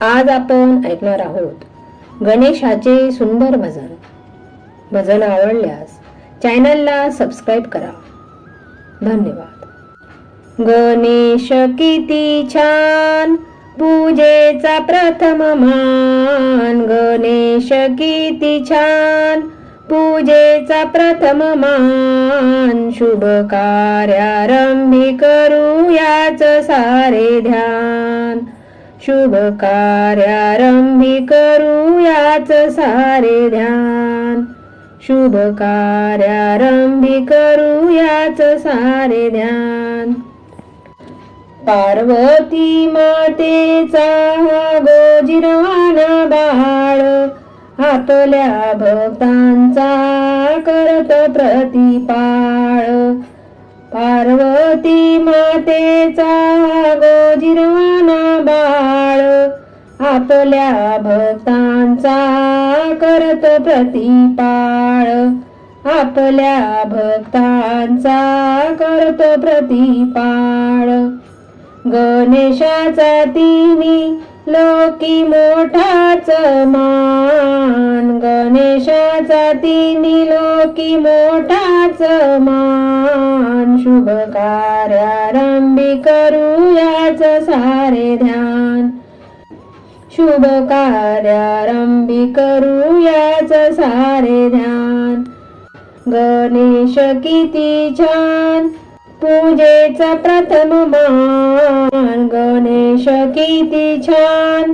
आज आपण ऐकणार आहोत गणेशाचे सुंदर भजन. भजन आवडल्यास चॅनलला सबस्क्राईब करा. धन्यवाद. गणेश किती छान! पूजेचा प्रथम मान. गणेश किती छान! पूजेचा प्रथम मान. शुभ कार्यारंभी करूयाच सारे ध्यान. शुभ कार्यारंभी करूयाच सारे ध्यान. शुभ कार्यारंभी करूयाच सारे ध्यान. पार्वती मातेचा गोजिरवाना बाळ आपल्या भक्तांचा करत प्रतिपाळ. पार्वती मातेचा आपल्या भक्तांचा करत प्रतिपाळ. आपल्या भक्तांचा करत प्रतिपाळ. गणेशाचा तिनी लोकी मोठाच मान. गणेशाचा तिनी लोकी मोठाच मान. शुभ कार्यारंभी करूयाच सारे ध्यान. शुभ कार्यारंभी करूयाच सारे ध्यान. गणेश किती छान पूजेचा प्रथम मान. गणेश किती छान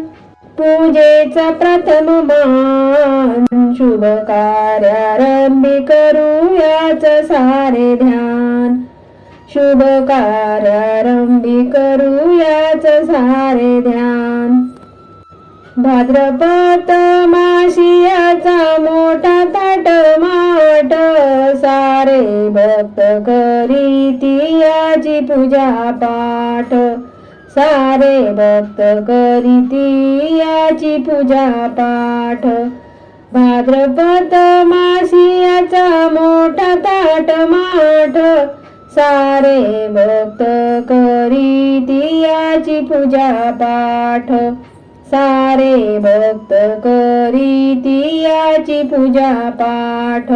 पूजेचा प्रथम मान. शुभ कार्यारंभी करूयाच सारे ध्यान. शुभ कार्यारंभी करूयाच सारे ध्यान. भाद्रपद माशियाचा मोठा ताट माट सारे भक्त करीती पूजा पाठ. सारे भक्त करीती याची पूजा पाठ. भाद्रपद माशियाचा मोठा ताट माठ सारे भक्त करीती याची पूजा पाठ. सारे भक्त करीतियाची पूजा पाठ.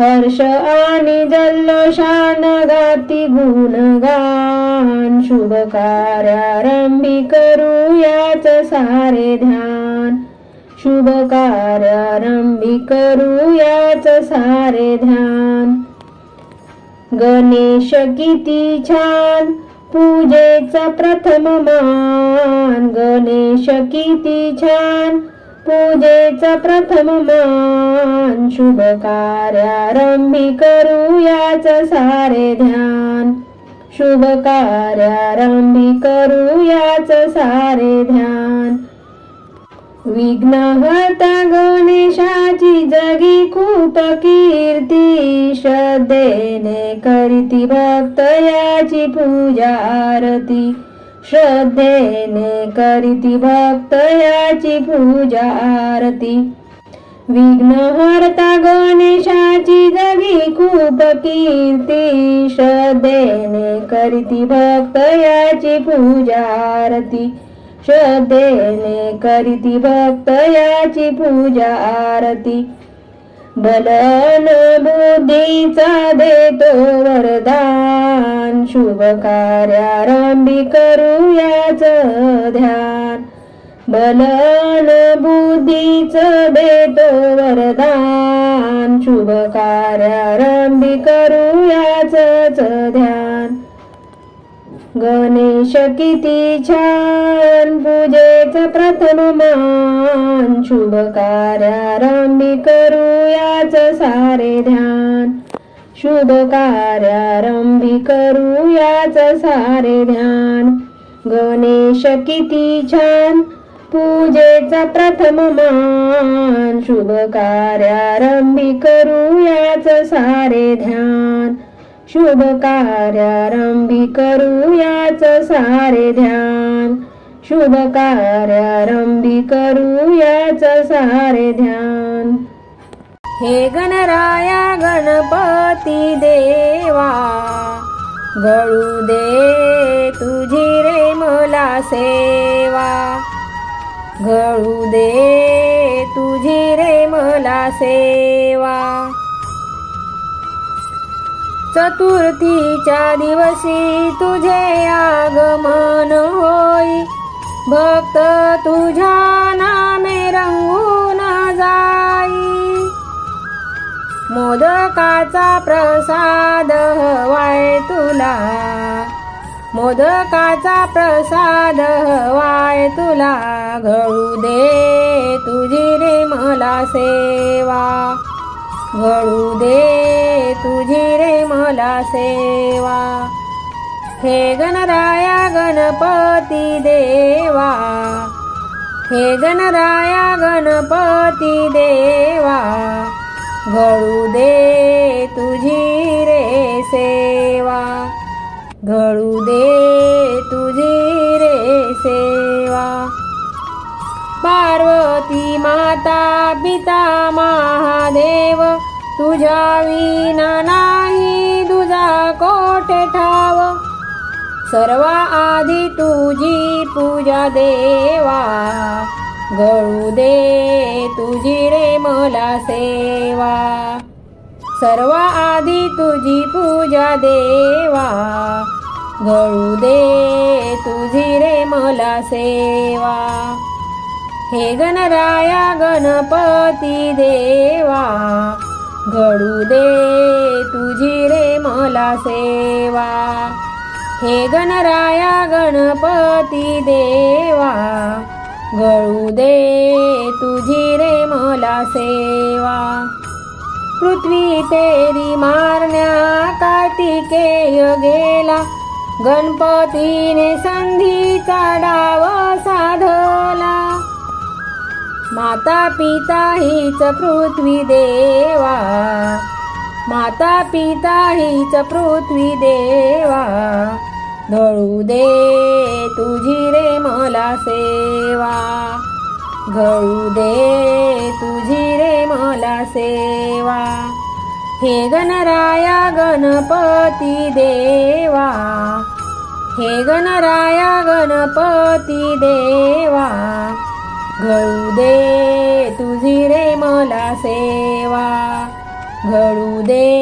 हर्ष आणि जल्लोषान गाती गुणगान. शुभ कार्यारंभी करूयाच सारे ध्यान. शुभ कार्यारंभी करूयाच सारे ध्यान. गणेश किती छान पूजेचा प्रथम मान. गणेश किती छान. पूजेचा प्रथम मान. शुभ कार्यारंभी करूयाच सारे ध्यान. शुभ कार्यारंभी करूयाच सारे ध्यान. विघ्नहर्ता गणेशाची जगी खूप कीर्ती श्रद्धेने करीती भक्त याची पूजा आरती श्रद्धेने करीती भक्त याची पूजा आरती विघ्नहर्ता गणेशाची जगी खूप कीर्ती श्रद्धेने करीती भक्त याची पूजा आरती श्रद्धेने करीती भक्त याची पूजा आरती. बलन बुद्धीचा देतो वरदान. शुभ कार्यारंभी करूयाच ध्यान. बलन बुद्धीच देतो वरदान. शुभ कार्यारंभी करूयाच ध्यान. गणेश किती छान पूजेचा प्रथम मान. शुभ कार्यारंभी करूयाच सारे ध्यान. शुभ कार्यारंभी करूयाच सारे ध्यान. गणेश किती छान पूजेचा प्रथम मान. शुभ कार्यारंभी करूयाच सारे ध्यान. शुभ कार्यारंभी करूयाच सारे ध्यान. शुभ कार्यारंभी करूयाच सारे ध्यान. हे गणराया गणपती देवा गळू दे तुझी रे मला सेवा. गळू दे तुझी रे मला सेवा. चतुर्थीच्या दिवशी तुझे आगमन होई. भक्त तुझ्या नामे रंगून जाई. मोदकाचा प्रसाद हवाय तुला. मोदकाचा प्रसाद हवाय तुला. घळू दे तुझी रे मला सेवा. घडू दे तुझी रे मला सेवा. हे गणराया गणपती देवा. हे गणराया गणपती देवा. घडू दे तुझी रे सेवा पार्वती माता पिता महादेव तुझ्या विना नाही तुझा कोठ ठाव? सर्वा आधी तुझी पूजा देवा गळू दे तुझी रे मला सेवा. सर्व आधी तुझी पूजा देवा गळू दे तुझी रे मला सेवा. हे गणराया गणपती देवा घडू दे तुझी रे मला सेवा. हे गणराया गणपती देवा गळू दे तुझी रे मला सेवा. पृथ्वी तेरी मारण्या कार्तिकेय गेला गणपतीने संधीचा डाव साधला. माता पिता हीच पृथ्वी देवा. माता पिता हीच पृथ्वी देवा. घडू दे तुझी रे मला सेवा. घळू दे तुझी रे मला सेवा. हे गणराया गणपती देवा. हे गणराया गणपती देवा. घळू दे सेवा घडू दे.